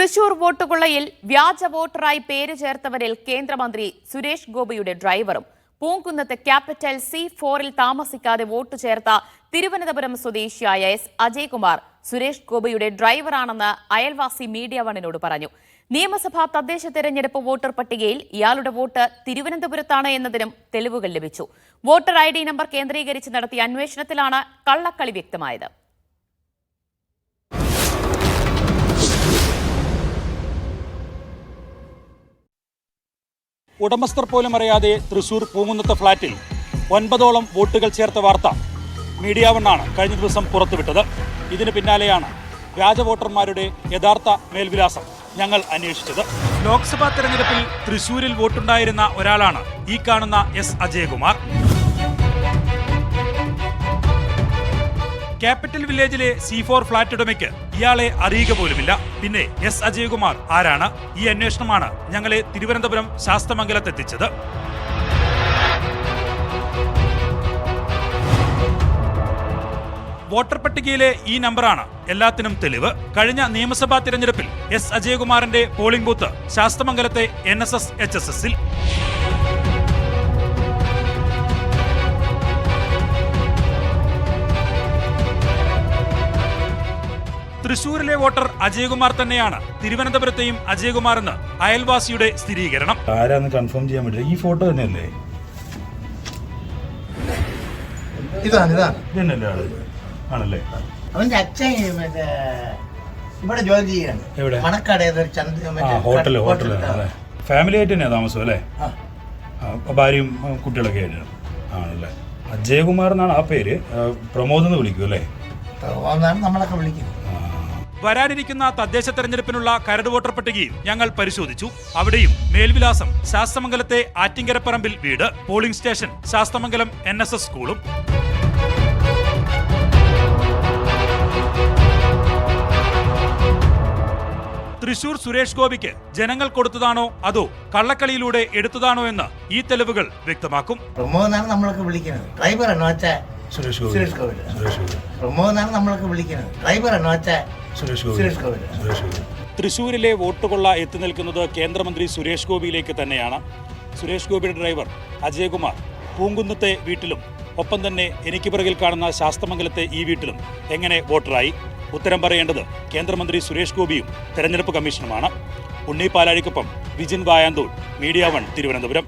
തൃശൂർ വോട്ടുകൊള്ളയിൽ വ്യാജ വോട്ടറായി പേര് ചേർത്തവരിൽ കേന്ദ്രമന്ത്രി സുരേഷ് ഗോപിയുടെ ഡ്രൈവറും. പൂങ്കുന്നത്ത് ക്യാപിറ്റൽ സി ഫോറിൽ താമസിക്കാതെ വോട്ട് ചേർത്ത തിരുവനന്തപുരം സ്വദേശിയായ എസ് അജയ്കുമാർ സുരേഷ് ഗോപിയുടെ ഡ്രൈവറാണെന്ന് അയൽവാസി മീഡിയ വണിനോട് പറഞ്ഞു. നിയമസഭാ തദ്ദേശ തെരഞ്ഞെടുപ്പ് വോട്ടർ പട്ടികയിൽ ഇയാളുടെ വോട്ട് തിരുവനന്തപുരത്താണ് എന്നതിനും തെളിവുകൾ ലഭിച്ചു. വോട്ടർ ഐ നമ്പർ കേന്ദ്രീകരിച്ച് നടത്തിയ അന്വേഷണത്തിലാണ് കള്ളക്കളി വ്യക്തമായത്. ഉടമസ്ഥർ പോലും അറിയാതെ തൃശൂർ പൂങ്കുന്നത്തെ ഫ്ളാറ്റിൽ ഒൻപതോളം വോട്ടുകൾ ചേർത്ത വാർത്ത മീഡിയ വണ്ണാണ് കഴിഞ്ഞ ദിവസം പുറത്തുവിട്ടത്. ഇതിന് പിന്നാലെയാണ് വ്യാജ വോട്ടർമാരുടെ യഥാർത്ഥ മേൽവിലാസം ഞങ്ങൾ അന്വേഷിച്ചത്. ലോക്സഭാ തെരഞ്ഞെടുപ്പിൽ തൃശൂരിൽ വോട്ടുണ്ടായിരുന്ന ഒരാളാണ് ഈ കാണുന്ന എസ്. അജയകുമാർ. ക്യാപിറ്റൽ വില്ലേജിലെ സി ഫോർ ഫ്ളാറ്റ് ഉടമയ്ക്ക് ഇയാളെ അറിയുക പോലുമില്ല. പിന്നെ എസ് അജയകുമാർ ആരാണ്? ഈ അന്വേഷണമാണ് ഞങ്ങളെ തിരുവനന്തപുരം ശാസ്തമംഗലത്തെത്തിച്ചത്. വോട്ടർ പട്ടികയിലെ ഈ നമ്പറാണ് എല്ലാത്തിനും തെളിവ്. കഴിഞ്ഞ നിയമസഭാ തിരഞ്ഞെടുപ്പിൽ എസ് അജയകുമാറിന്റെ polling booth ശാസ്തമംഗലത്തെ N S S H S എസിൽ തൃശൂരിലെ വോട്ടർ അജയകുമാർ തന്നെയാണ് തിരുവനന്തപുരത്തെയും അജയകുമാർ എന്ന് അയൽവാസിയുടെ സ്ഥിരീകരണം. ആരാന്ന് കൺഫേം ചെയ്യാൻ പറ്റില്ല. ഈ ഫോട്ടോ തന്നെയല്ലേ? ഇതാണ് ഇതാണ്. ഇതന്നെയല്ലേ ആൾ? ആണല്ലേ? അവന്റെ അച്ഛൻ മറ്റേ ഇവിടെ ജോലി ചെയ്യാണ്? മണക്കാട് ഹോട്ടൽ അല്ലേ ഫാമിലി ആയിട്ട് തന്നെയാണ് താമസം അല്ലേ? ഭാര്യയും കുട്ടികളൊക്കെ ആയിട്ടാണ് ആണല്ലേ. അജയകുമാർ എന്നാണ് ആ പേര്. പ്രമോദ് എന്ന് വിളിക്കും അല്ലേ? എന്നാണ് നമ്മളൊക്കെ വിളിക്കുന്നത്. വരാനിരിക്കുന്ന തദ്ദേശ തെരഞ്ഞെടുപ്പിനുള്ള കരട് വോട്ടർ പട്ടികയും ഞങ്ങൾ പരിശോധിച്ചു. അവിടെയും മേൽവിലാസം ശാസ്തമംഗലത്തെ ആറ്റിങ്കരപ്പറമ്പിൽ വീട് polling station Sasthamangalam N S S സ്കൂളും. തൃശൂർ സുരേഷ് ഗോപിക്ക് ജനങ്ങൾ കൊടുത്തതാണോ അതോ കള്ളക്കളിയിലൂടെ എടുത്തതാണോ എന്ന് ഈ തെളിവുകൾ വ്യക്തമാക്കും. പ്രമോദ് നമ്മളൊക്കെ വിളിക്കുന്നത്. ഡ്രൈവർ സുരേഷ് ഗോപി. സുരേഷ് ഗോപി. പ്രമോദ് എന്നാണ് നമ്മളൊക്കെ വിളിക്കുന്നത്. ഡ്രൈവർ എന്നോ വെച്ചാ സുരേഷ് ഗോപി. സുരേഷ് ഗോപി. സുരേഷ് ഗോപി. തൃശൂരിലെ വോട്ടുകൊള്ള എത്തി നിൽക്കുന്നത് കേന്ദ്രമന്ത്രി സുരേഷ് ഗോപിയിലേക്ക് തന്നെയാണ്. സുരേഷ് ഗോപിയുടെ ഡ്രൈവർ അജയകുമാർ പൂങ്കുന്നത്തെ വീട്ടിലും ഒപ്പം തന്നെ എനിക്ക് പിറകിൽ കാണുന്ന ശാസ്തമംഗലത്തെ ഈ വീട്ടിലും എങ്ങനെ വോട്ടറായി? ഉത്തരം പറയേണ്ടത് കേന്ദ്രമന്ത്രി സുരേഷ് ഗോപിയും തെരഞ്ഞെടുപ്പ് കമ്മീഷനുമാണ്. ഉണ്ണി പാലാഴിക്കൊപ്പം വിജിൻ വായാന്തൂർ മീഡിയ വൺ തിരുവനന്തപുരം.